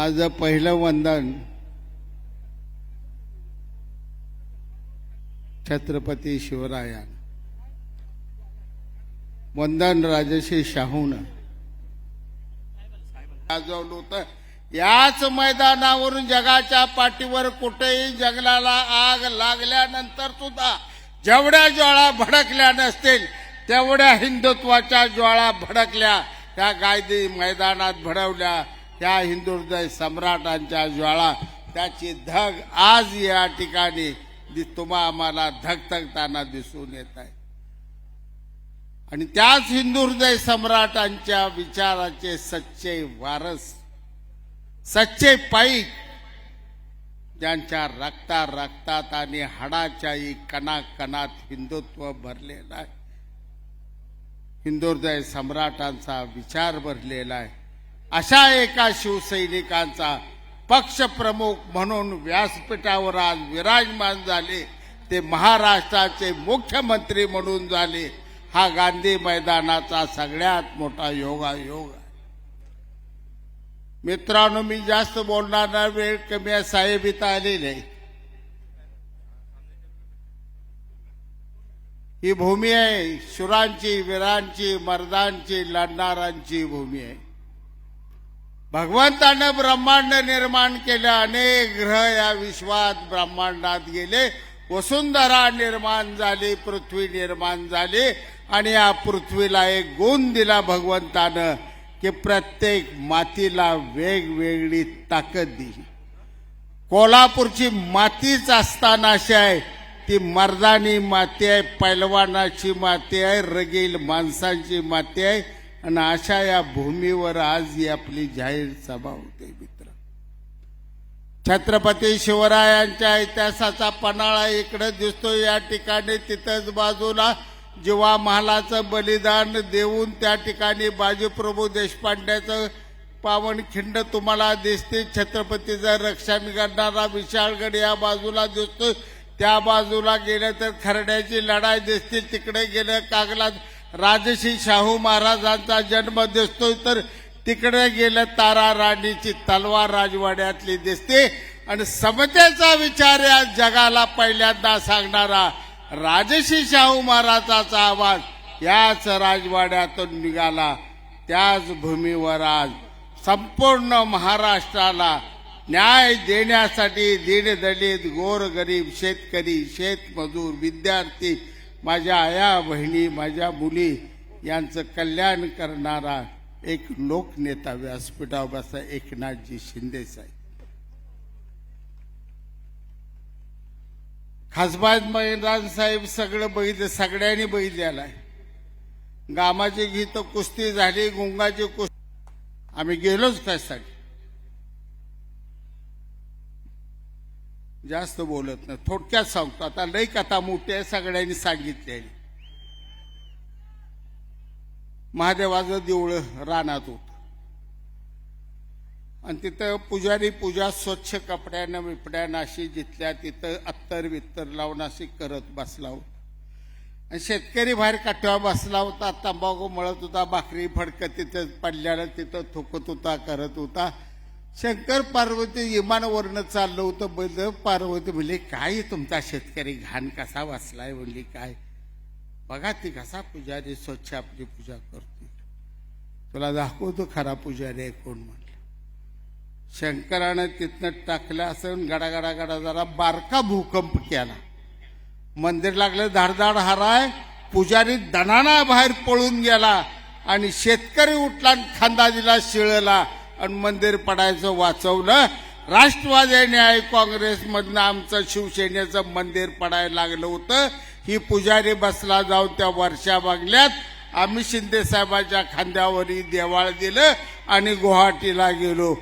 आज पहिलं वंदन छत्रपती शिवराया वंदन राजश्री शाहून. गाजवलं होतं याच मैदानावरून जगाच्या पाठीवर कुठेही जंगलाला आग लागल्यानंतर सुद्धा जेवढ्या ज्वाळा भडकल्या नसतील तेवढ्या हिंदुत्वाच्या ज्वाळा भडकल्या. त्या गायदी मैदानात भडवल्या. त्या हिंदुहृदय सम्राटांच्या ज्वाळा त्याची धग आज या ठिकाणी तुम्हा आम्हाला धगधगताना दिसून येत आहे. आणि त्याच हिंदू हृदय सम्राटांच्या विचाराचे सच्चे वारस सच्चे पाईक ज्यांच्या रक्ता रक्तात आणि हाडाच्याही कणाकणात हिंदुत्व भरलेलं आहे. हिंदू हृदय सम्राटांचा विचार भरलेला आहे. अशा एका शिवसैनिकांचा पक्षप्रमुख म्हणून व्यासपीठावर आज विराजमान झाले. ते महाराष्ट्राचे मुख्यमंत्री म्हणून झाले. हा गांधी मैदानाचा सगळ्यात मोठा योगायोग आहे. मित्रांनो मी जास्त बोलणार नाही वेळ कमी आहे साहेब इथं आलेले. ही भूमी आहे शुरांची वीरांची मर्दांची लढणारांची भूमी आहे. भगवंतानं ब्रह्मांड निर्माण केलं अनेक ग्रह या विश्वात ब्रह्मांडात गेले. वसुंधरा निर्माण झाली पृथ्वी निर्माण झाली आणि या पृथ्वीला एक गुण दिला भगवंतानं की प्रत्येक मातीला वेगवेगळी ताकद दिली. कोल्हापूरची मातीच असताना अशी आहे ती मर्दानी माती आहे पैलवानाची माती आहे रगील माणसांची माती आहे आणि अशा या भूमीवर आज ही आपली जाहीर सभा होते मित्र. छत्रपती शिवरायांच्या इतिहासाचा पन्हाळा इकडे दिसतो या ठिकाणी तिथंच बाजूला जीवा महालाचं बलिदान देऊन त्या ठिकाणी बाजीप्रभू देशपांड्याचं पावन खिंड तुम्हाला दिसते. छत्रपतीचं रक्षण करणारा विशाळगड या बाजूला दिसतो त्या बाजूला गेलं तर खरड्याची लढाई दिसते. तिकडे गेलं कागलात राजश्री शाहू महाराजांचा जन्म दिसतोय तर तिकडे गेलं तारा राणीची तलवार राजवाड्यातली दिसते. आणि समतेचा विचार या जगाला पहिल्यांदा सांगणारा राजश्री शाहू महाराजाचा आवाज याच राजवाड्यातून निघाला. त्याच भूमीवर आज संपूर्ण महाराष्ट्राला न्याय देण्यासाठी दीनदलित गोरगरीब शेतकरी शेतमजूर विद्यार्थी माझ्या आया बहिणी माझ्या मुली यांचं कल्याण करणारा एक लोकनेता व्यासपीठावर एकनाथजी शिंदे साहेब. खासबाज मैदान साहेब सगळं बघितलं सगळ्यांनी बघितलेलं आहे. गामाची गीत कुस्ती झाली गुंगाची कुस्ती आम्ही गेलोच त्यासाठी. जास्त बोलत नाही. थोडक्यात सांगतो. आता लई कथा मोठी आहे सगळ्यांनी सांगितलेली महादेवाचं देऊळ रानात होत. आणि तिथं पुजारी पूजा स्वच्छ कपड्यानं बिपड्यानं अशी जिथल्या तिथं अत्तर वित्तर लावून अशी करत बसला होता. आणि शेतकरी बाहेर काठ्यावर बसला होता तंबाखू मळत होता भाकरी फडकत तिथं पडल्यानं तिथं थुकत होता करत होता. शंकर पार्वती विमानावरनं चाललं होतं बैल पार्वती म्हणले काय तुमचा शेतकरी घाण कसा वाचलाय? म्हणली काय? बघा ती कसा पुजारी स्वच्छ आपली पूजा करते तुला दाखवतो खरा पुजारी आहे कोण? म्हणलं. शंकरानं तिथनं टाकलं असं गडा गडा गडा जरा बारका भूकंप केला. मंदिर लागलं धाडधाड हाराय पुजारी दणाना बाहेर पळून गेला आणि शेतकरी उठला खांदा दिला शिळला. आणि मंदिर पडायचं वाचवलं राष्ट्रवादी न्याय काँग्रेसमधनं आमचं शिवसेनेचं मंदिर पडायला लागलं होतं. ही पुजारी बसला जाऊन त्या वर्षा बंगल्यात. आम्ही शिंदे साहेबांच्या खांद्यावरही देवाळ दिलं आणि गुवाहाटीला गेलो.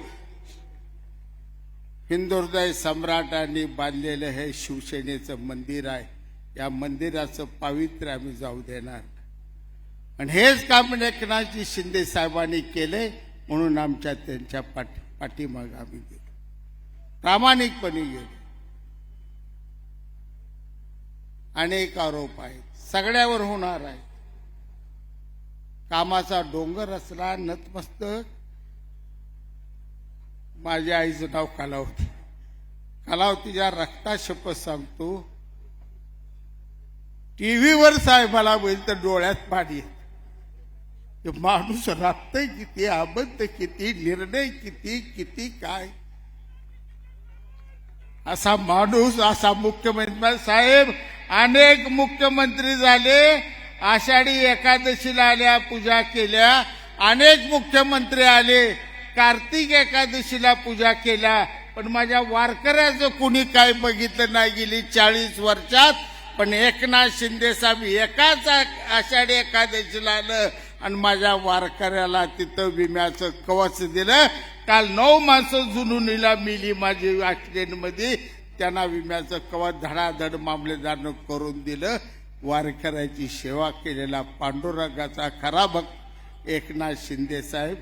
हिंदुर्दय सम्राटांनी बांधलेलं हे शिवसेनेचं मंदिर आहे. या मंदिराचं पावित्र्य आम्ही जाऊ देणार. आणि हेच काम एकनाथजी शिंदे साहेबांनी केले म्हणून आमच्या त्यांच्या पाठी पाठीमाग आम्ही गेलो. प्रामाणिकपणे गेलो. अनेक आरोप आहेत. सगळ्यावर होणार आहे. कामाचा डोंगर असला नतमस्तक माझ्या आईचं नाव कलावती. कलावतीच्या रक्ता शपथ सांगतो टीव्हीवर साहेबाला बैल तर डोळ्यात पाणी येत. माणूस राहतय किती आबद्ध किती निर्णय किती किती काय? असा माणूस असा मुख्यमंत्री साहेब अनेक मुख्यमंत्री झाले आषाढी एकादशीला आल्या पूजा केल्या अनेक मुख्यमंत्री आले कार्तिक एकादशीला पूजा केल्या पण माझ्या वारकऱ्याचं कुणी काय बघितलं नाही गेली चाळीस वर्षात पण एकनाथ शिंदे साहेब एकाच आषाढी एकादशीला आलं आणि माझ्या वारकऱ्याला तिथं विम्याचं कवच दिलं. काल नऊ माणसं जुनुनीला मिली माझी मध्ये त्यांना विम्याचं कवच धडाधड मामलेदारनं करून दिलं. वारकऱ्याची सेवा केलेला पांडुरंगाचा खरा भक्त एकनाथ शिंदे साहेब.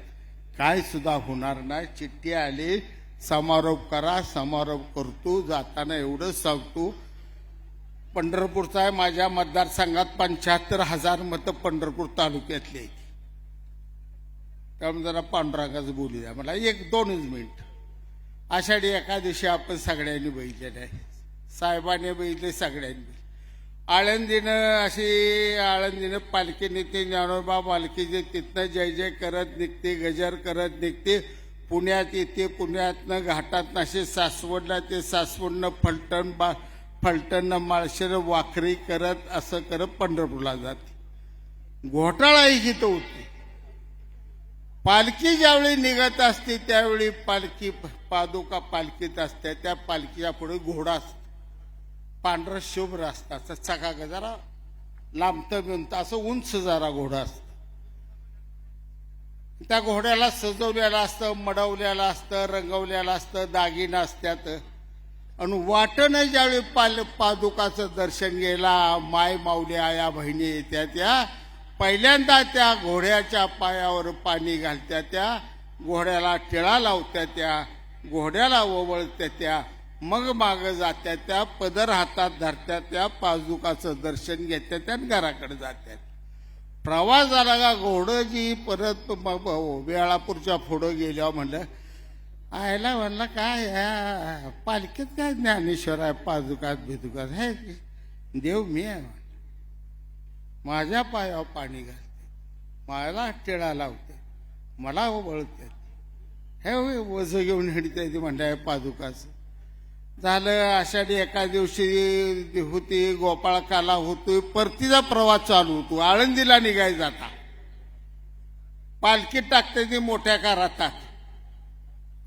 काय सुद्धा होणार नाही. चिठ्ठी आली. समारोप करा समारोप करतो. जाताना एवढंच सांगतो. पंढरपूरचा आहे. माझ्या मतदारसंघात पंच्याहत्तर हजार मतं पंढरपूर तालुक्यातली आहेत. त्यामुळे जरा पांडुरंगाचं बोलू द्या. मला एक दोनच मिनिट. आषाढी एकादशी आपण सगळ्यांनी बघितलेलं आहे. साहेबांनी बघितले सगळ्यांनी आळंदीनं अशी आळंदीनं पालखी निघते ज्ञानोबा पालखीचे तिथनं जय जय करत निघते गजर करत निघते. पुण्यात येते पुण्यातनं घाटात असे सासवडला ते सासवडनं फलटण बा फलटण माळशेर वाखरी करत असं करत पंढरपूरला जाते. घोटाळा ही इथं होते? पालखी ज्यावेळी निघत असते त्यावेळी पालखी पादुका पालखीत असते त्या पालखीच्या पुढे घोडा असतो. पांढरा शुभ्र असतात चका जरा लांबतं बिंत असं उंच जरा घोडा असत. त्या घोड्याला सजवलेलं असतं मडवलेलं असतं रंगवलेलं असतं दागिना असतात. आणि वाटणं ज्यावेळी पाल पादुकाचं दर्शन गेला माय माऊली आया बहिणी येत्या त्या पहिल्यांदा त्या घोड्याच्या पायावर पाणी घालत्या त्या घोड्याला टिळा लावत्या त्या घोड्याला ओवळत्या त्या मग माग जात्या त्या पदर हातात धरत्या त्या पादुकाचं दर्शन घेत्या त्या घराकडे जात्यात प्रवास झाला का घोडं जी परत मग वेळापूरच्या पुढं गेल्यावर म्हणलं आयला म्हणला काय ह्या पालखीत काय ज्ञानेश्वर आहे पादुकात भिदुकात? हे देव मी आहे माझ्या पायावर पाणी घालते. मला टिळा लावते. मला वळते हे होय, वज घेऊन हिडते ती म्हणलं पादुकाचं. झालं आषाढी एका दिवशी होती गोपाळ काला होतोय परतीचा प्रवास चालू होतो. आळंदीला निघाय जाता पालखीत टाकते ती मोठ्या कारातात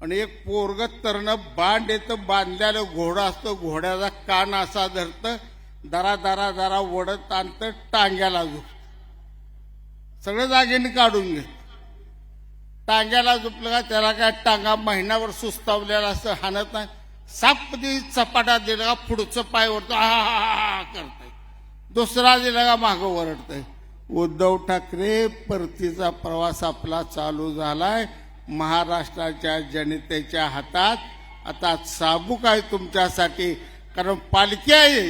आणि एक पोरग तरण बांड येतं बांधल्याला घोडा असतं घोड्याचा कान असा धरतं दरा दरा दरा वडत आणतं टांग्याला झोपत. सगळं जागेने काढून घेत. टांग्याला झोपलं का त्याला काय टांगा महिनाभर सुस्तावलेला असं हाणत नाही. साप चपाटा दिला का पुढचं पाय वरतो हा हा हा करतय. दुसरा दिला का मागं वरडतय. उद्धव ठाकरे परतीचा प्रवास आपला चालू झालाय. महाराष्ट्राच्या जनतेच्या हातात आता साबुक आहे तुमच्यासाठी कारण पालखी आहे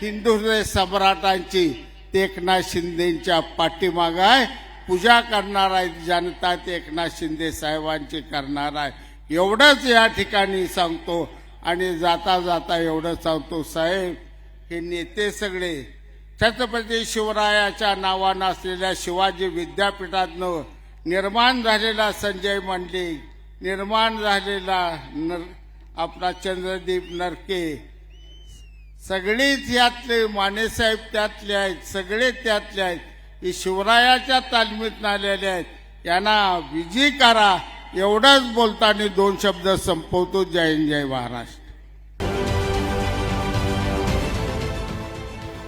हिंदू सम्राटांची ते एकनाथ शिंदेच्या पाठीमाग आहे. पूजा करणार आहे जनता ते एकनाथ शिंदे साहेबांची करणार आहे. एवढंच या ठिकाणी सांगतो आणि जाता जाता एवढं सांगतो साहेब हे नेते सगळे छत्रपती शिवरायाच्या नावानं असलेल्या शिवाजी विद्यापीठातनं निर्माण झालेला संजय मंडलिक निर्माण झालेला नर आपला चंद्रदीप नरके सगळीच यातले मानेसाहेब त्यातले आहेत सगळे त्यातले आहेत. हे शिवरायाच्या तालमीत आलेले आहेत. यांना विजयी करा. एवढंच बोलताना दोन शब्द संपवतो. जय हिंद, जय महाराष्ट्र.